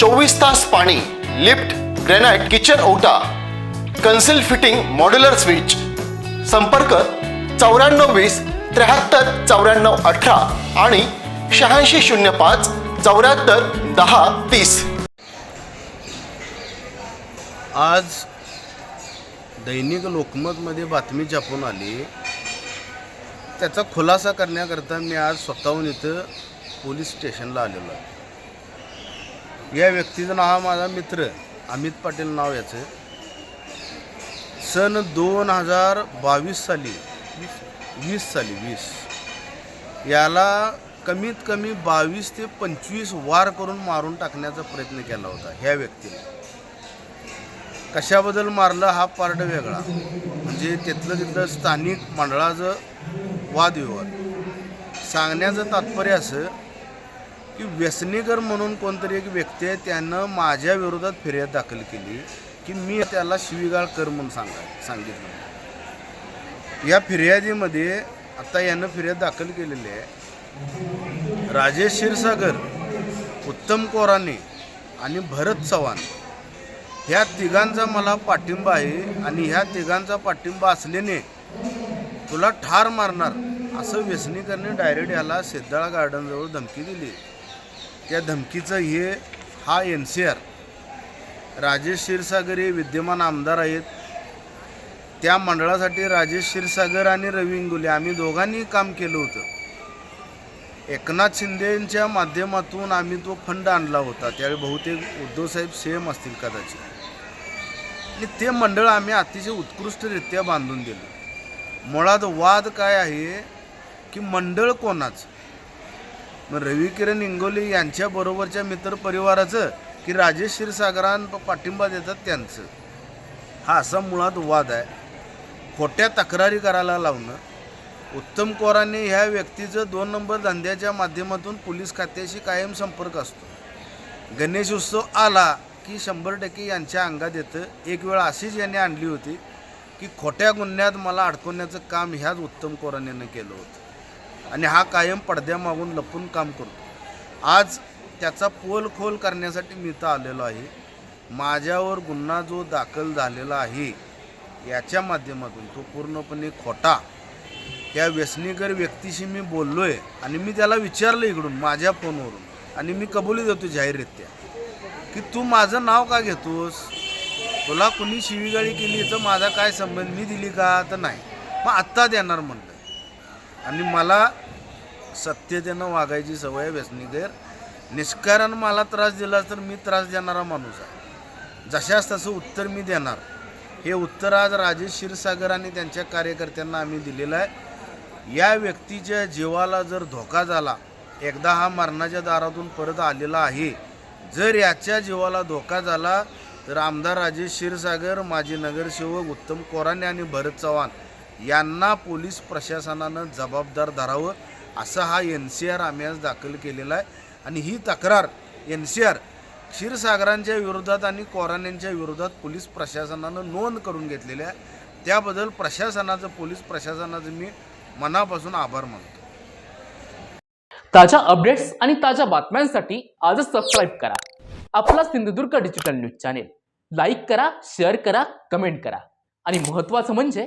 चोवीस तास पाणी लिफ्ट ग्रेनाइट किचन ओटा कन्सिल फिटिंग मॉड्युलर स्विच. संपर्क चौऱ्याण्णव वीस त्र्याहत्तर चौऱ्याण्णव अठरा आणि शहाऐंशी शून्य पाच चौऱ्याहत्तर दहा तीस. आज दैनिक लोकमतमध्ये बातमी छापून आली. त्याचा खुलासा करण्याकरता मी आज स्वतःहून इथं पोलीस स्टेशनला आलेलो आहे. या व्यक्तीचं नाव हा माझा मित्र अमित पाटील नाव याचं. सन दोन हजार बावीस साली वीस साली वीस. याला कमीत कमी बावीस ते पंचवीस वार करून मारून टाकण्याचा प्रयत्न केला होता ह्या व्यक्तीने. कशाबद्दल मारलं हा पार्ट वेगळा. म्हणजे तिथलं तिथलं स्थानिक मंडळाचं वादविवाद. सांगण्याचं तात्पर्य असं की व्यसनीकर म्हणून कोणतरी एक व्यक्ती आहे त्यानं माझ्या विरोधात फिर्याद दाखल केली की मी त्याला शिवीगाळ कर म्हणून सांगा सांगितलं. या फिर्यादीमध्ये आता यानं फिर्याद दाखल केलेली आहे. राजेश क्षीरसागर उत्तम कोराने आणि भरत चव्हाण. ह्या तिघांचा मला पाठिंबा आहे आणि ह्या तिघांचा पाठिंबा असल्याने तुला ठार मारणार असं व्यसनीकरने डायरेक्ट याला सिद्धाळा गार्डनजवळ धमकी दिली. त्या धमकीचं हे हा N C R Rajesh Kshirsagar हे विद्यमान आमदार आहेत. त्या मंडळासाठी राजेश क्षीरसागर आणि रवी आम्ही दोघांनी काम केलं होतं. एकनाथ शिंदेच्या माध्यमातून आम्ही तो फंड आणला होता. त्यावेळी बहुतेक उद्धवसाहेब सेम असतील कदाचित. आणि ते मंडळ आम्ही अतिशय उत्कृष्टरित्या बांधून दिलं. मुळात वाद काय आहे की मंडळ कोणाचं? मग रवी किरण इंगोले यांच्याबरोबरच्या मित्र परिवाराचं की राजेश क्षीरसागरां पाठिंबा देतात त्यांचं. हा असा मुळात वाद आहे. खोट्या तक्रारी करायला लावणं. उत्तम कोराने ह्या व्यक्तीचं दोन नंबर धंद्याच्या माध्यमातून पोलीस खात्याशी कायम संपर्क असतो. गणेश उत्सव आला की शंभर टक्के यांच्या अंगात येतं. एक वेळ अशीच यांनी आणली होती की खोट्या गुन्ह्यात मला अडकवण्याचं काम ह्याच उत्तम कोरानेनं केलं होतं. आणि हा कायम पडद्यामागून लपून काम करतो. आज त्याचा पोल खोल करण्यासाठी मी इथं आलेलो आहे. माझ्यावर गुन्हा जो दाखल झालेला आहे याच्या माध्यमातून तो पूर्णपणे खोटा. त्या व्यसनीकर व्यक्तीशी मी बोललो आहे आणि मी त्याला विचारलं इकडून माझ्या फोनवरून. आणि मी कबुली देतो जाहीररित्या. की तू माझं नाव का घेतोस? तुला कुणी शिवीगाळी केली? तर माझा काय संबंध? मी दिली का? तर नाही. मग आत्ता देणार म्हणून. आणि मला सत्यतेनं वागायची सवय आहे निष्कारण मला त्रास दिला तर मी त्रास देणारा माणूस आहे. जशास तसं उत्तर मी देणार. हे उत्तर आज राजेश क्षीरसागर आणि त्यांच्या कार्यकर्त्यांना आम्ही दिलेलं आहे. या व्यक्तीच्या जीवाला जर धोका झाला एकदा हा मरणाच्या दारातून परत आलेला आहे. जर याच्या जीवाला धोका झाला तर आमदार राजेश क्षीरसागर माजी नगरसेवक उत्तम कोराने आणि भरत चव्हाण यांना पोलीस प्रशासनानं जबाबदार धरावं असं हा एन सी आर आम्ही आज दाखल केलेला आहे. आणि ही तक्रार एन सी आर क्षीरसागरांच्या विरोधात आणि कोराण्यांच्या विरोधात पोलीस प्रशासनानं नोंद करून घेतलेली आहे. त्याबद्दल प्रशासनाचं पोलीस प्रशासनाचं मी मनापासून आभार मानतो. ताज्या अपडेट्स आणि ताज्या बातम्यांसाठी आजच सबस्क्राईब करा. आपला Sindhudurg digital news channel. Like करा शेअर करा कमेंट करा. आणि महत्त्वाचं म्हणजे